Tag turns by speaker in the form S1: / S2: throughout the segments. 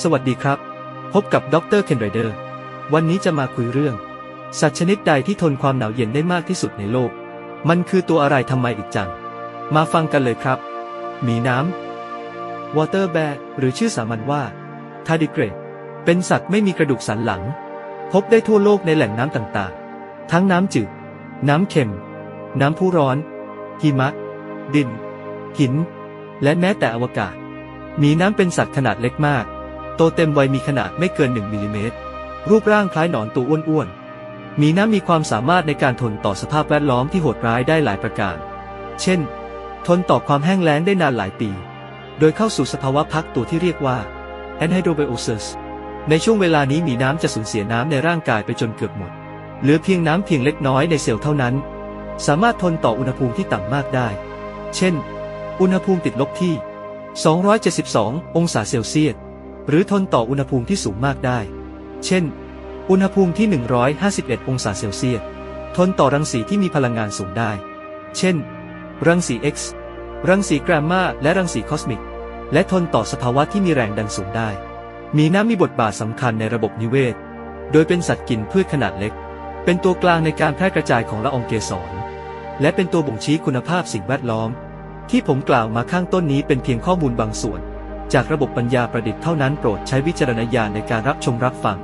S1: สวัสดีครับ พบกับดรเคนไรเดอร์ วันนี้จะมาคุยเรื่อง สัตว์ชนิดใดที่ทนความหนาวเย็นได้มากที่สุดในโลก มันคือตัวอะไรทำไมอีกจัง มาฟังกันเลยครับ มีน้ำ Water Bear หรือชื่อสามัญว่า Tardigrade เป็นสัตว์ไม่มีกระดูกสันหลัง พบได้ทั่วโลกในแหล่งน้ำต่างๆ ทั้งน้ำจืด น้ำเค็ม น้ำพุร้อน หิมะ ดิน หิน และแม้แต่อวกาศ มีน้ำเป็นสัตว์ขนาดเล็กมาก ตเต็มวัยมีขนาดไม่เกิน 1มิลลิเมตร รูปร่างคล้ายหนอนตัวอ้วนๆ มีน้ำมีความสามารถในการทนต่อสภาพแวดล้อมที่โหดร้ายได้หลายประการ เช่น ทนต่อความแห้งแล้งได้นานหลายปี โดยเข้าสู่สภาวะพักตัวที่เรียกว่า anhydrobiosis ในช่วงเวลานี้มีน้ำจะสูญเสียน้ำในร่างกายไปจนเกือบหมด เหลือเพียงน้ำเพียงเล็กน้อยในเซลล์เท่านั้น สามารถทนต่ออุณหภูมิที่ต่ำมากได้ เช่น อุณหภูมิติดลบที่ 272 องศาเซลเซียส หรือทนต่ออุณหภูมิที่สูงมากได้ เช่น อุณหภูมิที่ 151 องศาเซลเซียส ทนต่อรังสีที่มีพลังงานสูงได้ เช่น รังสี X รังสีแกรมมาและรังสีคอสมิก และทนต่อสภาวะที่มีแรงดันสูงได้ มีน้ำมีบทบาทสำคัญในระบบนิเวศ โดยเป็นสัตว์กินพืชขนาดเล็ก เป็นตัวกลางในการแพร่กระจายของละอองเกสร และเป็นตัวบ่งชี้คุณภาพสิ่งแวดล้อม ที่ผมกล่าวมาข้างต้นนี้เป็นเพียงข้อมูลบางส่วน จากระบบปัญญาประดิษฐ์เท่านั้นโปรดใช้วิจารณญาณในการรับชมรับฟัง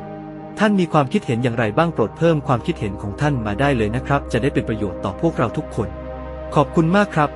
S1: ท่านมีความคิดเห็นอย่างไรบ้างโปรดเพิ่มความคิดเห็นของท่านมาได้เลยนะครับ จะได้เป็นประโยชน์ต่อพวกเราทุกคน ขอบคุณมากครับ